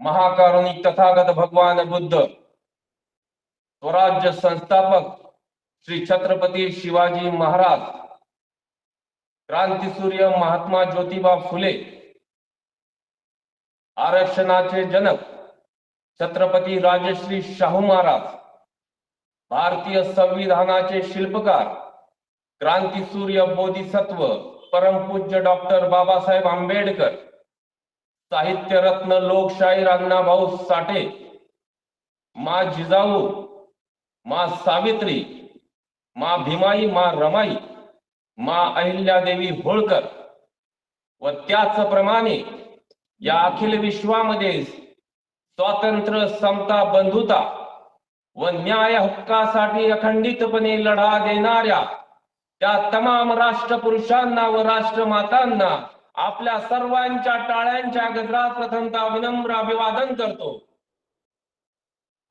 महाकारुणी तथागत भगवान बुद्ध स्वराज्य संस्थापक श्री छत्रपती शिवाजी महाराज क्रांतीसूर्य महात्मा ज्योतिबा फुले आरक्षणाचे जनक छत्रपती राजश्री शाहू महाराज भारतीय संविधानाचे शिल्पकार क्रांतीसूर्य बोधिसत्व परमपूज्य डॉक्टर बाबासाहेब आंबेडकर साहित्य रत्न लोकशाहीर अण्णाभाऊ साठे मा जिजाऊ मा सावित्री मा भीमाई मा रमाई मा अहिल्यादेवी होळकर व त्याचप्रमाणे या अखिल विश्वामध्ये स्वातंत्र्य समता बंधुता व न्याय हक्कासाठी अखंडितपणे लढा देणाऱ्या त्या तमाम राष्ट्रपुरुषांना व राष्ट्रमातांना आपल्या सर्वांच्या टाळ्यांच्या गजरात प्रथमता विनम्र अभिवादन करतो.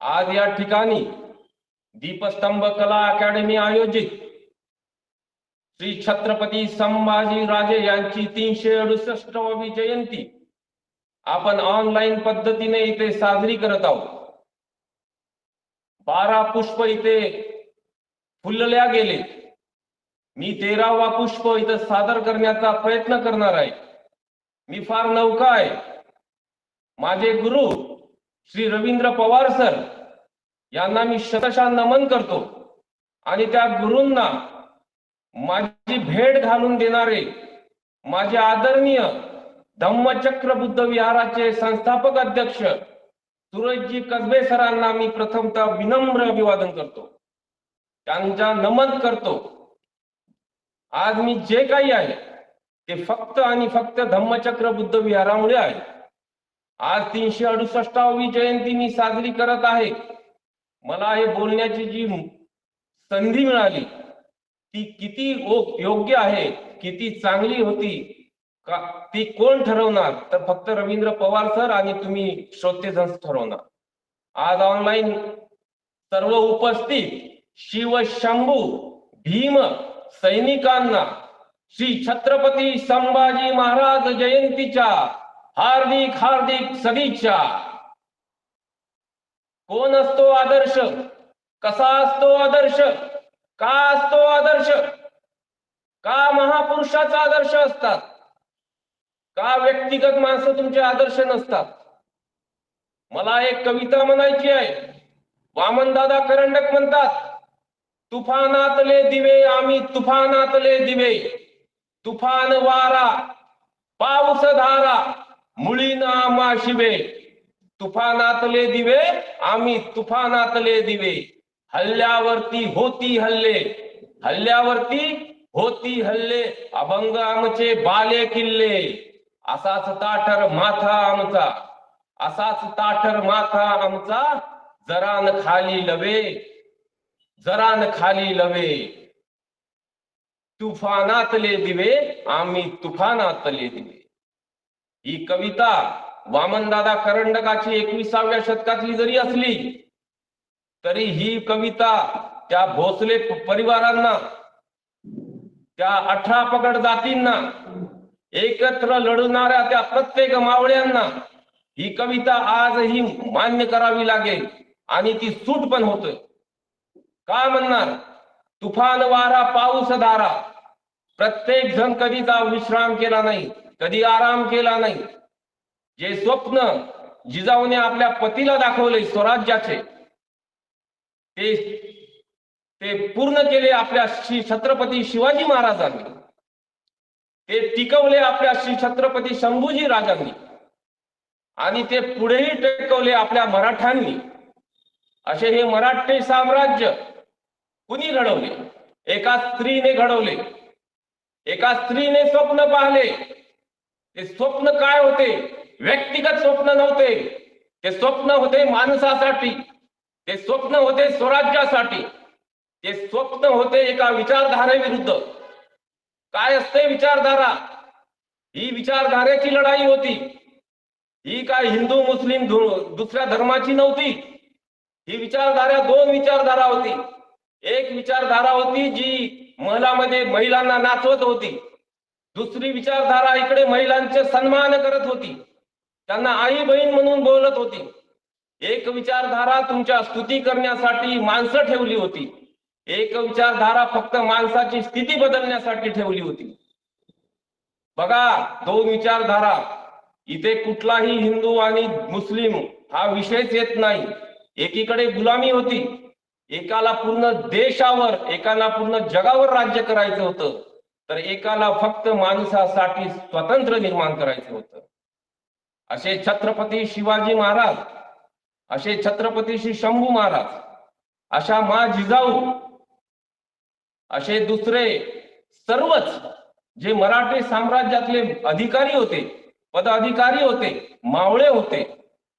आज या ठिकाणी दीपस्तंभ कला अकॅडमी आयोजित श्री छत्रपती संभाजी राजे यांची तीनशे अडुसष्टवी जयंती आपण ऑनलाईन पद्धतीने इथे साजरी करत आहोत. बारा पुष्प इथे फुलल्या गेले मी तेरावा पुष्प इथं सादर करण्याचा प्रयत्न करणार आहे. मी फार नौका आहे. माझे गुरु श्री रवींद्र पवार सर यांना मी शतशा नमन करतो आणि त्या गुरूंना माझी भेट घालून देणारे माझे आदरणीय धम्मचक्र बुद्ध विहाराचे संस्थापक अध्यक्ष सुरजजी कसबे सरांना मी प्रथमतः विनम्र अभिवादन करतो. त्यांच्या नमन करतो. आज मी जे काही आहे ते फक्त आणि फक्त धम्मचक्र बुद्ध विहारामुळे आहे. आज तीनशे अडुसष्टावी जयंती मी साजरी करत आहे. मला हे बोलण्याची जी संधी मिळाली ती किती योग्य आहे किती चांगली होती का ती कोण ठरवणार? तर फक्त रवींद्र पवार सर आणि तुम्ही श्रोतेजन ठरवणार. आज ऑनलाईन सर्व उपस्थित शिव शंभू भीम सैनिकांना श्री छत्रपती संभाजी महाराज जयंतीच्या हार्दिक हार्दिक सदिच्छा. कोण असतो आदर्श? कसा असतो आदर्श? का असतो आदर्श? का महापुरुषाचा आदर्श असतात? का व्यक्तिगत माणसं तुमचे आदर्श नसतात? मला एक कविता म्हणायची आहे. वामनदादा करंडक म्हणतात तुफानातले दिवे आम्ही तुफानातले दिवे. तुफान वारा पाऊस धारा मुळीना आम्हा शिवे. तुफानातले दिवे आम्ही तुफानातले दिवे. हल्ल्यावरती होती हल्ले हल्ल्यावरती होती हल्ले. अभंग आमचे बाले किल्ले. असाच ताठर माथा आमचा असाच ताठर माथा आमचा. जरान खाली लवे. जरान खाली लवे। तुफानातले दिवे आम्ही तुफानातले दिवे। ही कविता वामनदादा करंडकाची एकविसाव्या शतकातली जरी असली तरी ही कविता त्या भोसले परिवारांना त्या अठरा पकड जातींना एकत्र लढणाऱ्या त्या प्रत्येक मावळ्यांना ही कविता आजही मान्य करावी लागेल आणि ती सूट पण होतोय. काय म्हणणार? तुफान वारा पाऊस धारा प्रत्येक जण कधीचा विश्राम केला नाही कधी आराम केला नाही. जे स्वप्न जिजाऊने आपल्या पतीला दाखवले स्वराज्याचे ते ते पूर्ण केले आपल्या श्री छत्रपती शिवाजी महाराजांनी. ते टिकवले आपल्या श्री छत्रपती शंभूजी राजांनी. आणि ते पुढेही टिकवले आपल्या मराठ्यांनी. असे हे मराठे साम्राज्य कुणी घडवले? एका स्त्रीने घडवले. एका स्त्रीने स्वप्न पाहिले. ते स्वप्न काय होते? व्यक्तिगत स्वप्न नव्हते. ते स्वप्न होते माणसासाठी. ते स्वप्न होते स्वराज्यासाठी. ते स्वप्न होते एका विचारधारेविरुद्ध. काय असते विचारधारा? ही विचारधारेची लढाई होती. ही काय हिंदू मुस्लिम दुसऱ्या धर्माची नव्हती. ही विचारधारा दोन विचारधारा होती. एक विचारधारा होती जी महिलामध्ये महिलांना नाचवत होती. दुसरी विचारधारा इकडे महिलांचे सन्मान करत होती. त्यांना आई बहीण म्हणून बोलत होती. एक विचारधारा तुमच्या स्तुती करण्यासाठी माणसं ठेवली होती. एक विचारधारा फक्त माणसाची स्थिती बदलण्यासाठी ठेवली होती. बघा दोन विचारधारा. इथे कुठलाही हिंदू आणि मुस्लिम हा विषयच येत नाही. एकीकडे गुलामी होती. एकाला पूर्ण देशावर एकाला पूर्ण जगावर राज्य करायचं होतं तर एकाला फक्त माणसासाठी स्वतंत्र निर्माण करायचं होतं. असे छत्रपती शिवाजी महाराज असे छत्रपती श्री शंभू महाराज अशा मा जिजाऊ असे दुसरे सर्वच जे मराठी साम्राज्यातले अधिकारी होते पदाधिकारी होते मावळे होते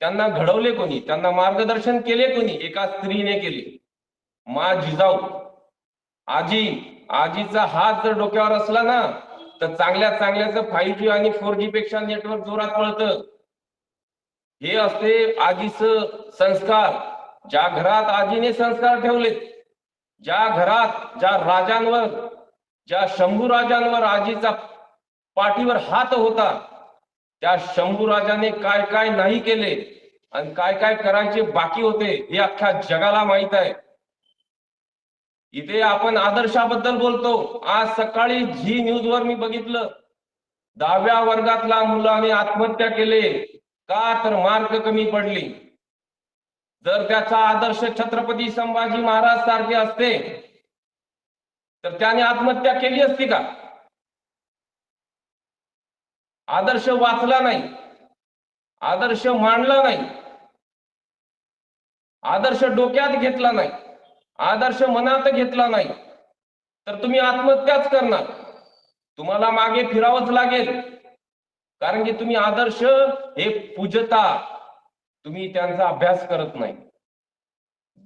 त्यांना घडवले कोणी त्यांना मार्गदर्शन केले कोणी एका स्त्रीने केले. मा जिजाऊ आजी आजीचा हात जर डोक्यावर असला ना तर चांगल्या चांगल्याच फाईव्ह जी आणि फोर जी पेक्षा नेटवर्क जोरात पळतं. हे असते आजीच संस्कार. ज्या घरात आजीने संस्कार ठेवलेत ज्या घरात ज्या राजांवर ज्या शंभू राजांवर आजीचा पाठीवर हात होता त्या शंभू राजाने काय काय नाही केले आणि काय काय करायचे बाकी होते हे अख्ख्या जगाला माहीत आहे. इथे आपण आदर्शाबद्दल बोलतो. आज सकाळी झी न्यूज वर मी बघितलं. दहाव्या वर्गातला मुलाने आत्महत्या केले. का तर मार्क कमी पडली. जर त्याचा आदर्श छत्रपती संभाजी महाराज सारखे असते तर त्याने आत्महत्या केली असती का? आदर्श वाचला नाही. आदर्श मांडला नाही. आदर्श डोक्यात घेतला नाही. आदर्श मनात घेतला नाही तर तुम्ही आत्महत्याच करणार. तुम्हाला मागे फिरावंच लागेल. कारण की तुम्ही आदर्श हे पूजता तुम्ही त्यांचा अभ्यास करत नाही.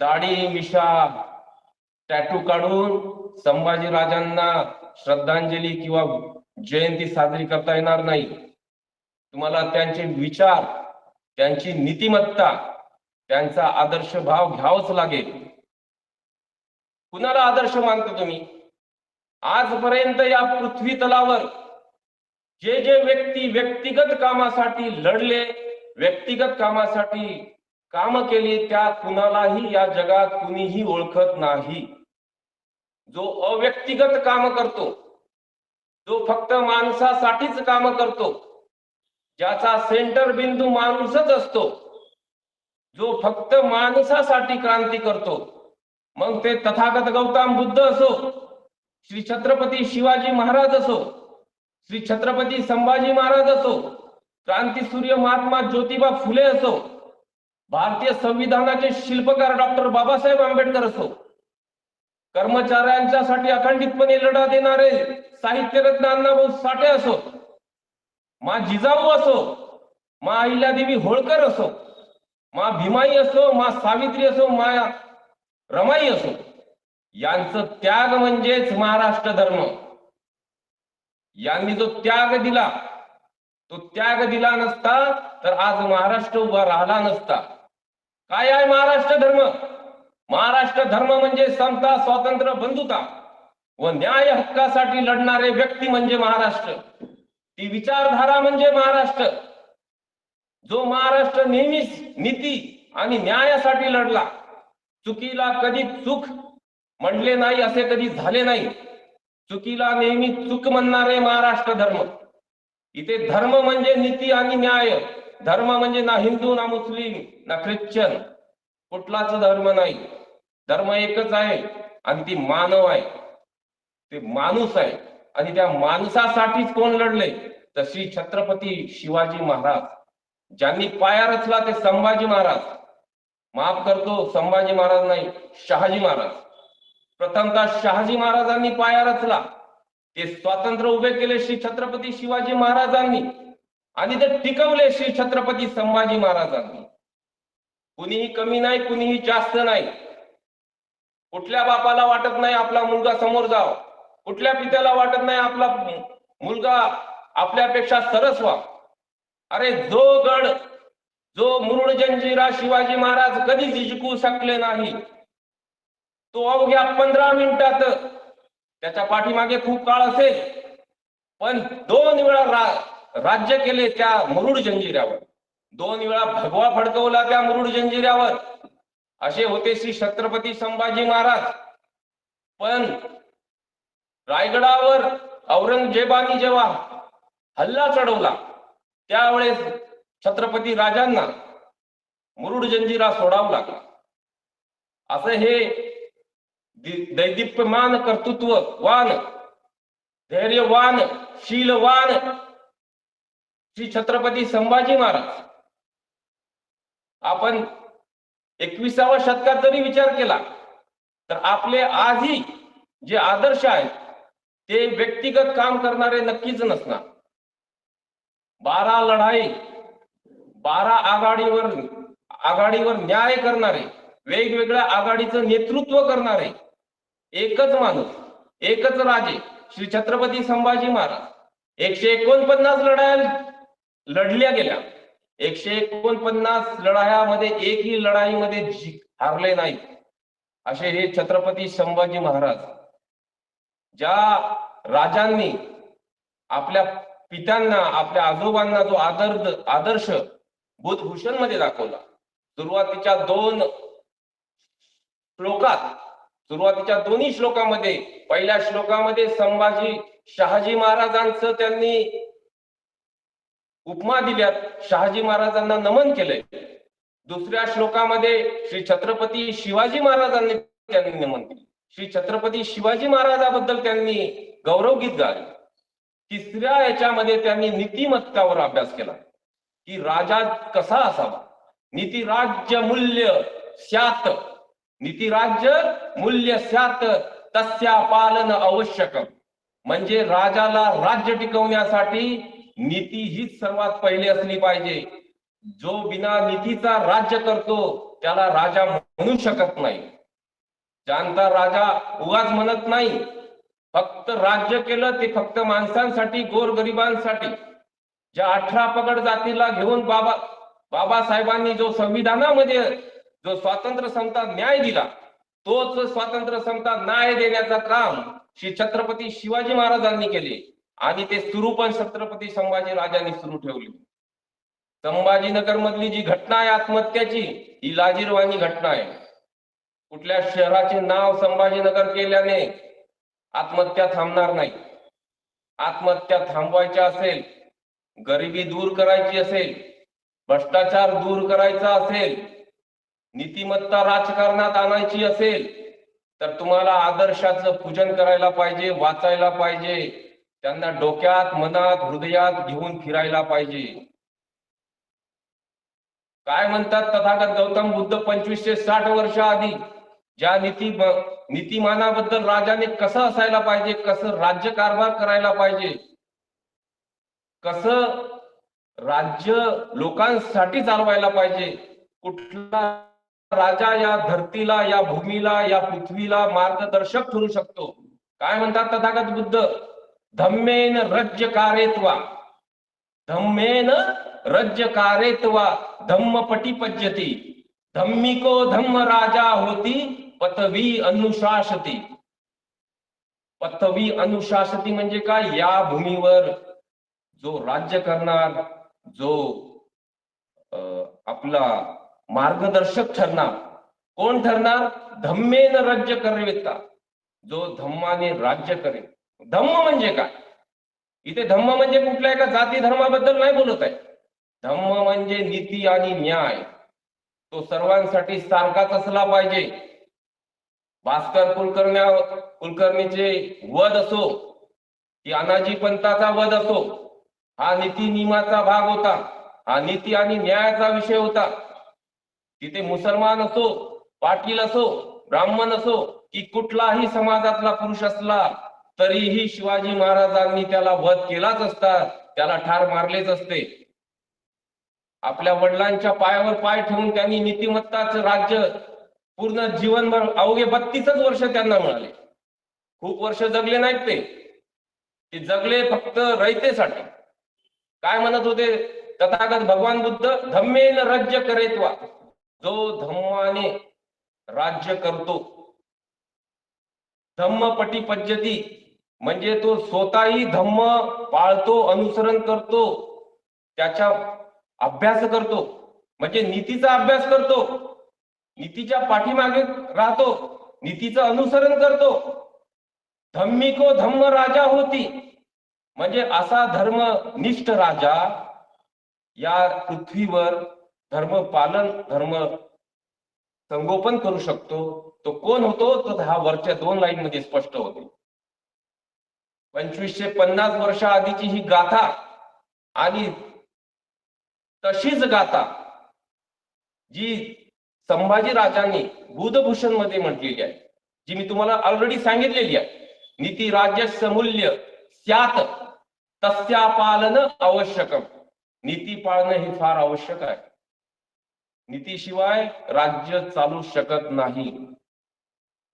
दाढी मिशा टॅटू काढून संभाजी राजांना श्रद्धांजली किंवा जयंती साजरी करता येणार नाही. तुम्हाला त्यांचे विचार त्यांची नीतिमत्ता त्यांचा आदर्श भाव घ्यावाच लागेल. कुणाला आदर्श मानता तुम्ही? आजपर्यंत या पृथ्वी तलावर जे जे व्यक्ती व्यक्तिगत कामासाठी लढले व्यक्तिगत कामासाठी काम केली त्या कुणालाही या जगात कुणीही ओळखत नाही. जो अव्यक्तिगत काम करतो जो फक्त माणसासाठीच काम करतो ज्याचा सेंटर बिंदू माणूसच असतो जो फक्त माणसासाठी क्रांती करतो मग ते तथागत गौतम बुद्ध असो श्री छत्रपती शिवाजी महाराज असो श्री छत्रपती संभाजी महाराज असो क्रांती सूर्य महात्मा ज्योतिबा फुले असो भारतीय संविधानाचे शिल्पकार डॉक्टर बाबासाहेब आंबेडकर असो कर्मचाऱ्यांच्यासाठी अखंडितपणे लढा देणारे साहित्यरत्न अण्णाभाऊ साठे असो मा जिजाऊ असो मा अहिल्यादेवी होळकर असो मा भीमाई असो मा सावित्री असो मा रमाई असो. यांचं त्याग म्हणजेच महाराष्ट्र धर्म. यांनी जो त्याग दिला तो त्याग दिला नसता तर आज महाराष्ट्र उभा राहिला नसता. काय आहे महाराष्ट्र धर्म? महाराष्ट्र धर्म म्हणजे समता स्वातंत्र्य बंधुता व न्याय हक्कासाठी लढणारे व्यक्ती म्हणजे महाराष्ट्र. ती विचारधारा म्हणजे महाराष्ट्र. जो महाराष्ट्र नेहमीच नीती आणि न्यायासाठी लढला चुकीला कधी चूक म्हणले नाही असे कधी झाले नाही. चुकीला नेहमी चूक म्हणणारे महाराष्ट्र धर्म. इथे धर्म म्हणजे नीती आणि न्याय. धर्म म्हणजे ना हिंदू ना मुस्लिम ना ख्रिश्चन. कुठलाच धर्म नाही. धर्म एकच आहे आणि ती मानव आहे. ते माणूस आहे आणि त्या माणसासाठीच कोण लढले? तर श्री छत्रपती शिवाजी महाराज. ज्यांनी पाया रचला ते संभाजी महाराज. माफ करतो संभाजी महाराज नाही शहाजी महाराज. प्रथमतः शहाजी महाराजांनी पाया रचला. ते स्वातंत्र्य उभे केले श्री छत्रपती शिवाजी महाराजांनी आणि ते टिकवले श्री छत्रपती संभाजी महाराजांनी. कुणीही कमी नाही कुणीही जास्त नाही. कुठल्या बापाला वाटत नाही आपला मुलगा समोर जाव. कुठल्या पित्याला वाटत नाही आपला मुलगा आपल्यापेक्षा सरस व्हा अरे जो गड जो मुरुड जंजिरा शिवाजी महाराज कधीच जिंकू शकले नाही तो अवघ्या पंधरा मिनिटात त्याच्या पाठीमागे खूप काळ असेल. पण दोन वेळा रा, राज्य केले त्या मुरुड जंजिऱ्यावर. दोन वेळा भगवा फडकवला त्या मुरुड जंजिऱ्यावर. असे होते श्री छत्रपती संभाजी महाराज. पण रायगडावर औरंगजेबाने जेव्हा हल्ला चढवला त्यावेळेस छत्रपती राजांना मुरुड जंजिरा सोडावा लागला. असं हे दैदिप्यमान कर्तृत्व वान धैर्यवान शीलवान श्री छत्रपती संभाजी महाराज. आपण एकविसाव्या शतकात जरी विचार केला तर आपले आजही जे आदर्श आहेत ते व्यक्तिगत काम करणारे नक्कीच नसणार. बारा लढाई बारा आघाडीवर आघाडीवर न्याय करणारे वेगवेगळ्या आघाडीचं नेतृत्व करणारे एकच माणूस एकच राजे श्री छत्रपती संभाजी महाराज. एकशे एकोणपन्नास लढाया लढल्या गेल्या. एकशे एकोणपन्नास लढायामध्ये एकही लढाईमध्ये जि- हारले नाही. असे हे छत्रपती संभाजी महाराज ज्या राजांनी आपल्या पित्यांना आपल्या आजोबांना जो आदर आदर्श बुधभूषणमध्ये दाखवला. सुरुवातीच्या दोन श्लोकात सुरुवातीच्या दोन्ही श्लोकामध्ये पहिल्या श्लोकामध्ये संभाजी शहाजी महाराजांचं त्यांनी उपमा दिल्यात. शहाजी महाराजांना नमन केलंय. दुसऱ्या श्लोकामध्ये श्री छत्रपती शिवाजी महाराजांनी त्यांनी नमन केले. श्री छत्रपती शिवाजी महाराजाबद्दल त्यांनी गौरवगीत गायले. तिसऱ्या याच्यामध्ये त्यांनी नीतिमत्तावर अभ्यास केला. की राजा कसा असावा? नीती राज्य मूल्य स्यात. नीतिराज्य मूल्य स्यात तस्या पालन आवश्यक म्हणजे राजाला राज्य टिकवण्यासाठी नीती हीच सर्वात पहिली असली पाहिजे. जो बिना नीतीचा राज्य करतो त्याला राजा म्हणू शकत नाही. जाणता राजा उगाच म्हणत नाही फक्त राज्य केलं ते फक्त माणसांसाठी गोरगरिबांसाठी. ज्या अठरा पगड जातीला घेऊन बाबा बाबासाहेबांनी जो संविधानामध्ये जो स्वातंत्र्य समता न्याय दिला तोच स्वातंत्र्य समता न्याय देण्याचा काम श्री छत्रपती शिवाजी महाराजांनी केले आणि ते सुरू पण छत्रपती संभाजी राजांनी सुरू ठेवले. संभाजीनगर मधली जी घटना आहे आत्महत्याची ही लाजीरवाणी घटना आहे. कुठल्या शहराचे नाव संभाजीनगर केल्याने आत्महत्या थांबणार नाही. आत्महत्या थांबवायच्या असेल गरिबी दूर करायची असेल भ्रष्टाचार दूर करायचा असेल नीतिमत्ता राजकारणात आणायची असेल तर तुम्हाला आदर्शाचं पूजन करायला पाहिजे वाचायला पाहिजे त्यांना डोक्यात मनात हृदयात घेऊन फिरायला पाहिजे. काय म्हणतात तथागत गौतम बुद्ध पंचवीसशे साठ वर्ष आधी ज्या नीती नीतिमानाबद्दल राजाने कसं असायला पाहिजे कसं राज्य कारभार करायला पाहिजे कसं राज्य लोकांसाठी चालवायला पाहिजे? कुठला राजा या धरतीला या भूमीला या पृथ्वीला मार्गदर्शक ठरू शकतो? काय म्हणतात तथागत बुद्ध? धम्मेन रज्य कारेत्वा धम्मेन रज्य कारेत्वा धम्म पज्यती धम्मिको धम्म राजा होती पथवी अनुशासती. पथवी अनुशासती म्हणजे काय? या भूमीवर जो राज्य करणार जो आपला मार्गदर्शक ठरणार कोण ठरणार? धम्मेन राज्य करवेता जो धम्माने राज्य करेल. धम्म म्हणजे काय? इथे धम्म म्हणजे कुठल्या एका जाती धर्माबद्दल नाही बोलत आहे. धम्म म्हणजे नीती आणि न्याय. तो सर्वांसाठी सारखाच असला पाहिजे. भास्कर कुलकर्ण्या कुलकर्णीचे वध असो की अनाजी पंताचा वध असो हा नीती नियमाचा भाग होता. हा नीती आणि न्यायाचा विषय होता. तिथे मुसलमान असो पाटील असो ब्राह्मण असो की कुठलाही समाजातला पुरुष असला तरीही शिवाजी महाराजांनी त्याला वध केलाच असता त्याला ठार मारलेच असते. आपल्या वडिलांच्या पायावर पाय ठेवून त्यांनी नीतिमत्ताच राज्य पूर्ण जीवनभर अवघे बत्तीसच वर्ष त्यांना मिळाले. खूप वर्ष जगले नाहीत ते जगले फक्त रयतेसाठी. काय म्हणत होते? तथागत भगवान बुद्ध धम्मेन राज्य करेत्वा. जो धम्माने राज्य करतो. धम्मपटी पद्धती म्हणजे तो स्वतःही धम्म पाळतो अनुसरण करतो त्याच्या अभ्यास करतो. म्हणजे नीतीचा अभ्यास करतो. नीतीच्या पाठीमागे राहतो. नीतीचं अनुसरण करतो. धम्मिको धम्म राजा होती. म्हणजे असा धर्मनिष्ठ राजा या पृथ्वीवर धर्म पालन धर्म संगोपन करू शकतो. तो कोण होतो? तर हा वरच्या दोन लाईन मध्ये स्पष्ट होतो. पंचवीसशे पन्नास वर्षा आधीची ही गाथा आणि तशीच गाथा जी संभाजी राजांनी बुधभूषणमध्ये म्हटलेली आहे. जी मी तुम्हाला ऑलरेडी सांगितलेली आहे. नीती राज्य समूल्य स्यात तस्या पालन आवश्यकम नीती पाळणं हे फार आवश्यक आहे. नीतीशिवाय राज्य चालू शकत नाही.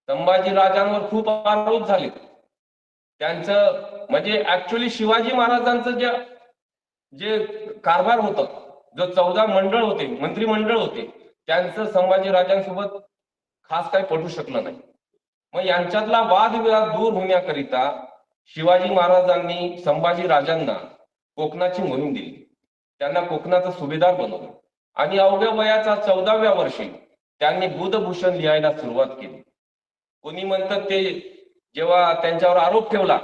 संभाजी राजांवर खूप आरोप झाले. त्यांचं म्हणजे ऍक्च्युली शिवाजी महाराजांचं जे जे कारभार होत जो चौदा मंडळ होते मंत्रिमंडळ होते त्यांचं संभाजी राजांसोबत खास काही पटू शकलं नाही. मग यांच्यातला वादविवाद दूर होण्याकरिता शिवाजी महाराजांनी संभाजी राजांना कोकणाची मोहीम दिली. त्यांना कोकणाचा सुभेदार बनवलं. आणि अवघ्या वयाचा चौदाव्या वर्षी त्यांनी बुधभूषण लिहायला सुरुवात केली. कोणी म्हणतात ते जेव्हा त्यांच्यावर आरोप ठेवला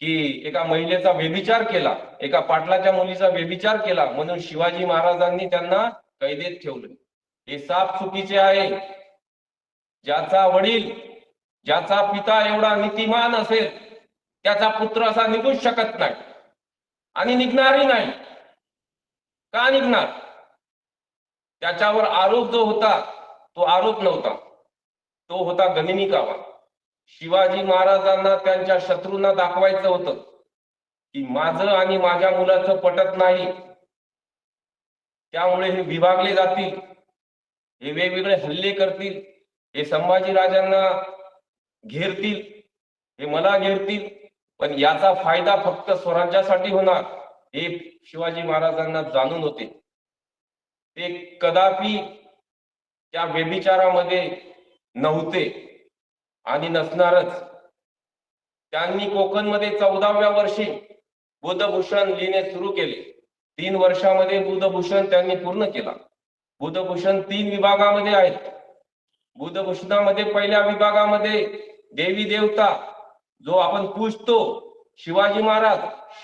की एका महिलेचा व्यभिचार केला एका पाटलाच्या मुलीचा व्यभिचार केला म्हणून शिवाजी महाराजांनी त्यांना कैदेत ठेवलं. हे साफ चुकीचे आहे. ज्याचा वडील ज्याचा पिता एवढा नीतिमान असेल त्याचा पुत्र असा निघूच शकत नाही. आणि निघणारही नाही. का निघणार? त्याच्यावर आरोप जो होता तो आरोप नव्हता. तो होता गनिमी कामा शिवाजी महाराजांना त्यांच्या शत्रूंना दाखवायचं होतं की माझं आणि माझ्या मुलाचं पटत नाही. त्यामुळे हे विभागले जातील. हे वेगवेगळे हल्ले करतील. हे संभाजी राजांना घेरतील. हे मला घेरतील. पण याचा फायदा फक्त स्वराज्यासाठी होणार हे शिवाजी महाराजांना जाणून होते. ते कदापि त्या व्यभिचारामध्ये नव्हते आणि नसणारच. त्यांनी कोकणमध्ये चौदाव्या वर्षी बुधभूषण लिहिणे सुरू केले. तीन वर्षामध्ये बुधभूषण त्यांनी पूर्ण केला. बुधभूषण तीन विभागामध्ये आहेत. बुधभूषणामध्ये पहिल्या विभागामध्ये देवी देवता जो आपण पूजतो शिवाजी महाराज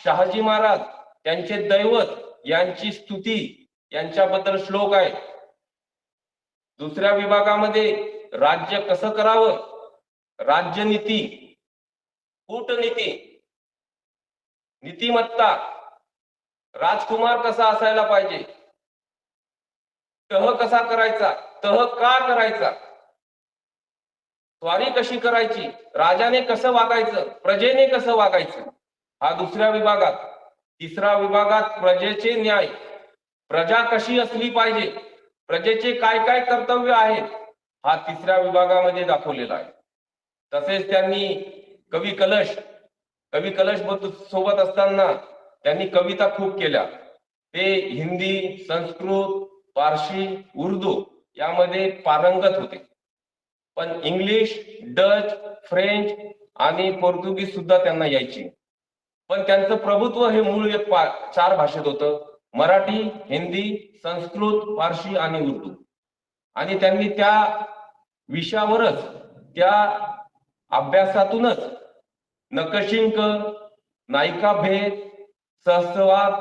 शहाजी महाराज त्यांचे दैवत यांची स्तुती यांच्याबद्दल श्लोक आहे दुसऱ्या विभागामध्ये राज्य कसं करावं? राज्यनीती कूटनीती नीतिमत्ता राजकुमार कसा असायला पाहिजे? तह कसा करायचा? तह का करायचा? स्वारी कशी करायची? राजाने कसं वागायचं? प्रजेने कसं वागायचं? हा दुसऱ्या विभागात. तिसऱ्या विभागात प्रजेचे न्याय. प्रजा कशी असली पाहिजे? प्रजेचे काय काय कर्तव्य आहेत? हा तिसऱ्या विभागामध्ये दाखवलेला आहे. तसेच त्यांनी कवी कलश कवी कलश सोबत असताना त्यांनी कविता खूप केल्या. ते हिंदी संस्कृत पारशी उर्दू यामध्ये पारंगत होते. पण इंग्लिश डच फ्रेंच आणि पोर्तुगीज सुद्धा त्यांना यायची. पण त्यांचं प्रभुत्व हे मूळ एक चार भाषेत होतं. मराठी हिंदी संस्कृत फारशी आणि उर्दू. आणि त्यांनी त्या विषयावरच त्या अभ्यासातूनच नकशिंक नायिका भेद सहस्रवाद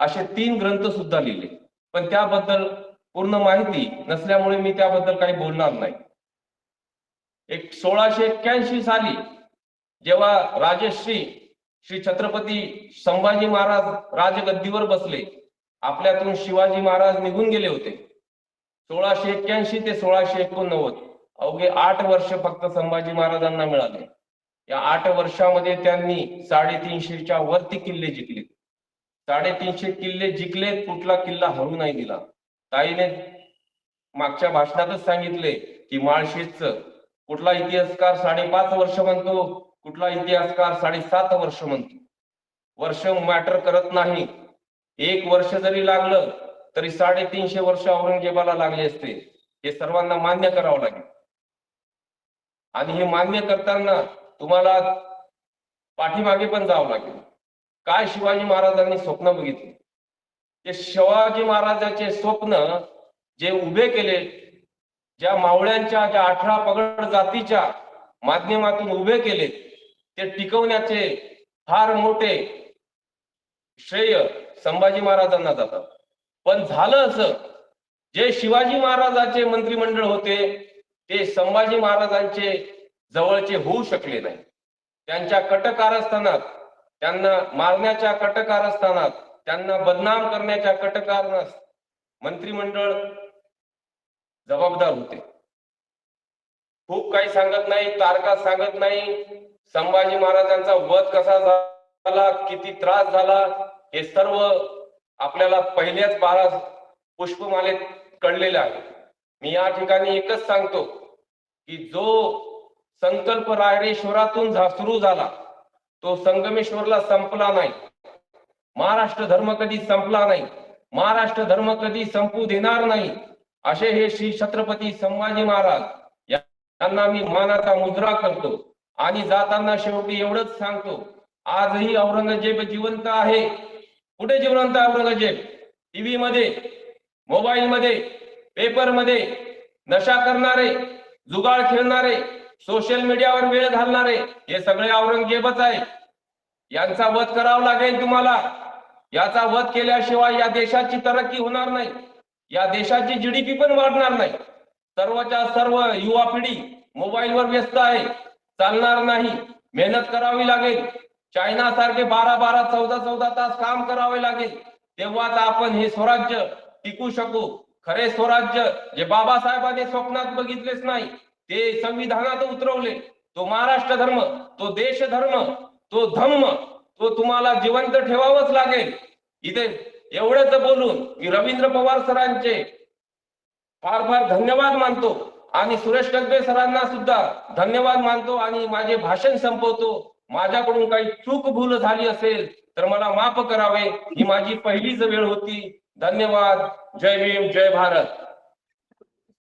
असे तीन ग्रंथ सुद्धा लिहिले. पण त्याबद्दल पूर्ण माहिती नसल्यामुळे मी त्याबद्दल काही बोलणार नाही. एक सोळाशे एक्क्याऐंशी साली जेव्हा राजश्री श्री छत्रपती संभाजी महाराज राजगद्दीवर बसले आपल्यातून शिवाजी महाराज निघून गेले होते. सोळाशे एक्क्याऐंशी ते सोळाशे एकोणनव्वद अवघे आठ वर्ष फक्त संभाजी महाराजांना मिळाले. या आठ वर्षामध्ये त्यांनी साडेतीनशेच्या वरती किल्ले जिंकले. साडेतीनशे किल्ले जिंकले कुठला किल्ला हरू नाही दिला. ताईने मागच्या भाषणातच सांगितले की माळशेजचं कुठला इतिहासकार साडेपाच वर्ष म्हणतो कुठला इतिहासकार साडेसात वर्ष म्हणतो? वर्ष मॅटर करत नाही. एक वर्ष जरी लागलं तरी साडेतीनशे वर्ष औरंगजेबाला लागले असते. हे सर्वांना मान्य करावं लागेल. आणि हे मान्य करताना तुम्हाला पाठीमागे पण जावं लागेल. काय शिवाजी महाराजांनी स्वप्न बघितले? ते शिवाजी महाराजांचे स्वप्न जे उभे केले ज्या मावळ्यांच्या ज्या अठरा पगड जातीच्या माध्यमातून उभे केले ते टिकवण्याचे फार मोठे श्रेय संभाजी महाराजांना जातात पण झालं असं जे शिवाजी महाराजांचे मंत्रिमंडळ होते ते संभाजी महाराजांचे जवळचे होऊ शकले नाही. त्यांच्या कटकारस्थानात त्यांना मारण्याच्या कटकारस्थानात त्यांना बदनाम करण्याच्या कटकारणास मंत्रिमंडळ जबाबदार होते. खूप काही सांगत नाही तारखा सांगत नाही. संभाजी महाराजांचा वध कसा झाला किती त्रास झाला हे सर्व आपल्याला पहिल्याच बारा पुष्पमालेत कळलेलं आहे. मी या ठिकाणी एकच सांगतो की जो संकल्प रायरेश्वरातून सुरू झाला तो संगमेश्वरला संपला नाही. महाराष्ट्र धर्म कधी संपला नाही. महाराष्ट्र धर्म कधी संपू देणार नाही. असे हे श्री छत्रपती संभाजी महाराज यांना मी मानाचा मुजरा करतो. आणि जाताना शेवटी एवढंच सांगतो आजही औरंगजेब जिवंत आहे. कुठे जिवंत औरंगजेब? टीव्ही मध्ये मोबाईल मध्ये पेपरमध्ये नशा करणारे जुगाळ खेळणारे सोशल मीडियावर वेळ घालणारे हे सगळे औरंगजेबच आहे यांचा वध करावा लागेल तुम्हाला. याचा वध केल्याशिवाय या देशाची तरक्की होणार नाही. या देशाची जीडीपी पण वाढणार नाही. सर्वच्या सर्व युवा पिढी मोबाईलवर व्यस्त आहे. चालणार नाही. मेहनत करावी लागेल. चायना सारखे बारा बारा चौदा चौदा तास काम करावे लागेल. तेव्हाच आपण हे स्वराज्य टिकू शकू. खरे स्वराज्य जे बाबासाहेबांनी स्वप्नात बघितलेच नाही ते संविधानात उतरवले. तो महाराष्ट्र धर्म तो देश धर्म तो धम्म तो तुम्हाला जिवंत ठेवावाच लागेल. इथे एवढंच बोलून मी रवींद्र पवार सरांचे फार फार धन्यवाद मानतो. आणि सुरेश कगबे सरांना सुद्धा धन्यवाद मानतो आणि माझे भाषण संपवतो. माझ्याकडून काही चूक भूल झाली असेल तर मला माफ करावे. ही माझी पहिलीच वेळ होती. धन्यवाद. जय भीम जय भारत.